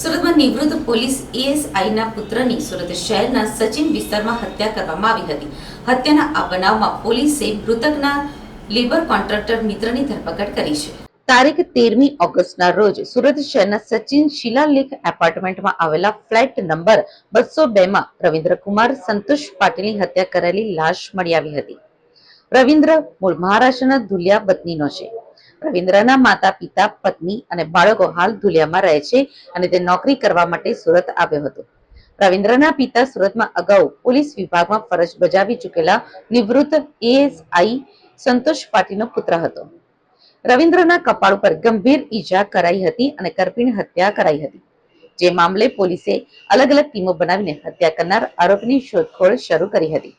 સુરતમાં નિવૃત્ત પોલીસ એએસઆઈના પુત્રની સુરત શહેરના સચિન વિસ્તારમાં હત્યા કરવામાં આવી હતી હત્યાના આ બનાવમાં પોલીસે મૃતકના લેબર કોન્ટ્રાક્ટર મિત્રની ધરપકડ કરી છે તારીખ તેરમી ઓગસ્ટના રોજ સુરત શહેરના સચિન શિલાલેખ એપાર્ટમેન્ટમાં આવેલા ફ્લેટ નંબર બસો બેમાં રવિન્દ્ર સંતોષ પાટીલની હત્યા કરેલી લાશ મળી આવી હતી રવિન્દ્ર મૂળ મહારાષ્ટ્રના ધુલિયા પત્નીનો છે રવિન્દ્રના માતા પિતા પત્ની અને બાળકો હાલ ધુલિયામાં રહે છે અને તે નોકરી કરવા માટે સુરત આવ્યો હતો રવિન્દ્રના પિતા સુરતમાં અગાઉ પોલીસ વિભાગમાં ફરજ બજાવી ચૂકેલા નિવૃત્ત એએસઆઈ સંતોષ પાટીલનો પુત્ર હતો રવિન્દ્રના કપાળ ઉપર ગંભીર ઈજા કરાઈ હતી અને કરપીણ હત્યા કરાઈ હતી જે મામલે પોલીસે અલગ અલગ ટીમો બનાવીને હત્યા કરનાર આરોપીની શોધખોળ શરૂ કરી હતી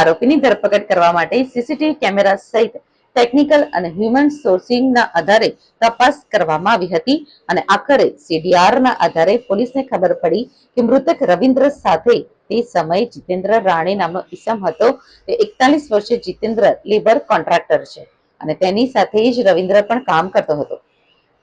આરોપીની ધરપકડ કરવા માટે સીસીટીવી કેમેરા સહિત ટેકનિકલ અને હ્યુમન સોર્સિંગના આધારે તપાસ કરવામાં આવી હતી અને આખરે સીડીઆરના આધારે પોલીસને ખબર પડી કે મૃતક રવિન્દ્ર સાથે તે સમયે જીતેન્દ્ર રાણે નામનો ઇસમ હતો તે એકતાલીસ વર્ષે જીતેન્દ્ર લેબર કોન્ટ્રાક્ટર છે અને તેની સાથે જ રવિન્દ્ર પણ કામ કરતો હતો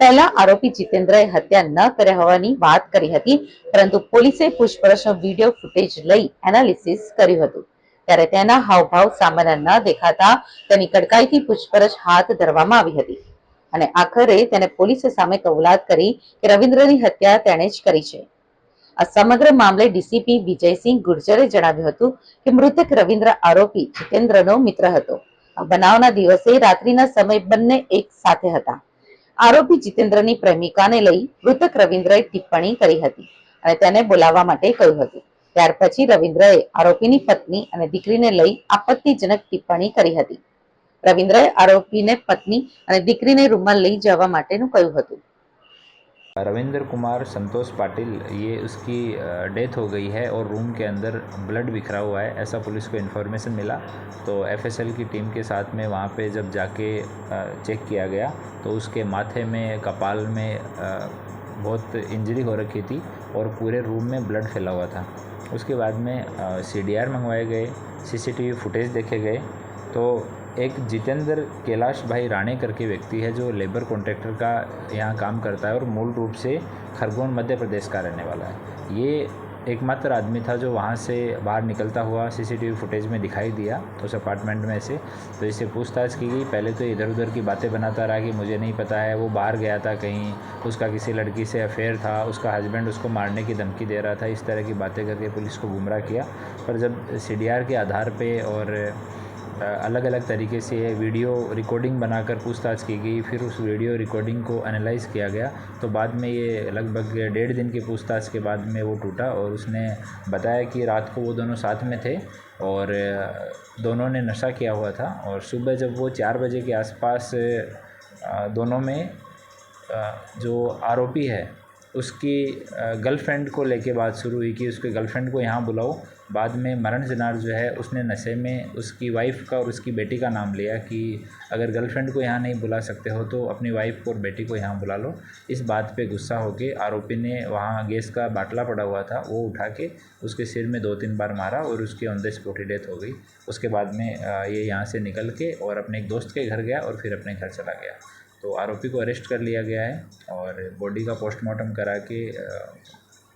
પહેલા આરોપી જીતેન્દ્રએ હત્યા ન કર્યા હોવાની વાત કરી હતી પરંતુ પોલીસે પૂછપરછનો વિડીયો ફૂટેજ લઈ એનાલિસિસ કર્યું હતું ત્યારે તેના હાવભાવ સામાન્ય ન દેખાતા તેની કડકાઈથી પૂછપરછ હાથ ધરવામાં આવી હતી અને આખરે તેને પોલીસ સામે કબૂલાત કરી કે રવિન્દ્રની હત્યા તેણે જ કરી છે આ સમગ્ર મામલે ડીસીપી વિજયસિંહ ગુર્જરે જણાવ્યું હતું કે મૃતક રવિન્દ્ર આરોપી જીતેન્દ્રનો મિત્ર હતો બનાવના દિવસે રાત્રિના સમય બંને એક સાથે હતા આરોપી જીતેન્દ્રની પ્રેમિકાને લઈ મૃતક રવિન્દ્રએ ટિપ્પણી કરી હતી અને તેને બોલાવવા માટે કહ્યું હતું ત્યાર પછી રવિન્દ્રએ આરોપીની પત્ની અને દીકરીને લઈ આકપત્તિજનક ટિપ્પણી કરી હતી રવિન્દ્રએ આરોપીને પત્ની અને દીકરીને રૂમમાં લઈ જવા માટેનું કહ્યું હતું રવિન્દ્રકુમાર સંતોષ પાટીલ યે ઉસકી ડેથ થઈ ગઈ હૈ ઓર રૂમ કે અંદર બ્લડ બિખરા હુઆ હૈ એસા પોલીસ કો ઇન્ફોર્મેશન મિલા તો એફએસએલ કી ટીમ કે સાથ મેં વહા પે જબ જાકે ચેક કિયા ગયા તો ઉસકે માથે મેં કપાલ મેં बहुत इंजरी हो रखी थी और पूरे रूम में ब्लड फैला हुआ था उसके बाद में सी डी आर मंगवाए गए सीसीटीवी फुटेज देखे गए तो एक जितेंद्र कैलाश भाई राणे करके व्यक्ति है जो लेबर कॉन्ट्रैक्टर का यहाँ काम करता है और मूल रूप से खरगोन मध्य प्रदेश का रहने वाला है ये एकमात्र आदमी था जो वहाँ से बाहर निकलता हुआ सीसीटीवी फुटेज में दिखाई दिया तो उस अपार्टमेंट में से तो इससे पूछताछ की गई पहले तो इधर उधर की बातें बनाता रहा कि मुझे नहीं पता है वो बाहर गया था कहीं उसका किसी लड़की से अफेयर था उसका हस्बैंड उसको मारने की धमकी दे रहा था इस तरह की बातें करके पुलिस को गुमराह किया पर जब सी के आधार पर और अलग अलग तरीके से वीडियो रिकॉर्डिंग बनाकर पूछताछ की गई फिर उस वीडियो रिकॉर्डिंग को एनालाइज किया गया तो बाद में ये लगभग डेढ़ दिन की पूछताछ के बाद में वो टूटा और उसने बताया कि रात को वो दोनों साथ में थे और दोनों ने नशा किया हुआ था और सुबह जब वो चार बजे के आसपास दोनों में जो आरोपी है उसकी गर्लफ्रेंड को लेके बात शुरू हुई कि उसके गर्लफ्रेंड को यहाँ बुलाओ बाद में मरण जिनार जो है उसने नशे में उसकी वाइफ़ का और उसकी बेटी का नाम लिया कि अगर गर्लफ्रेंड को यहाँ नहीं बुला सकते हो तो अपनी वाइफ़ और बेटी को यहाँ बुला लो इस बात पे गुस्सा होके आरोपी ने वहाँ गैस का बाटला पड़ा हुआ था वो उठा के उसके सिर में दो तीन बार मारा और उसकी ऑन द स्पॉट ही डेथ हो गई उसके बाद में ये यहाँ से निकल के और अपने एक दोस्त के घर गया और फिर अपने घर चला गया तो आरोपी को अरेस्ट कर लिया गया है और बॉडी का पोस्टमार्टम करा के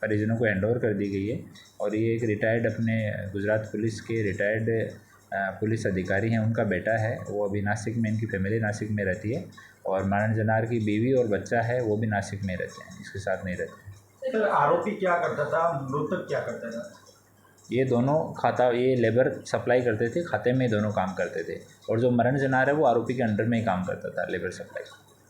परिजनों को एंडोर कर दी गई है और ये एक रिटायर्ड अपने गुजरात पुलिस के रिटायर्ड पुलिस अधिकारी हैं उनका बेटा है वो अभी नासिक में इनकी फैमिली नासिक में रहती है और मारण जनार की बीवी और बच्चा है वो भी नासिक में रहते हैं इसके साथ नहीं रहते आरोपी क्या करता था मृतक क्या करता था ये दोनों खाता ये लेबर सप्लाई करते थे खाते में दोनों काम करते थे और जो मरण जनार है वो आरोपी के अंडर में ही काम करता था लेबर सप्लाई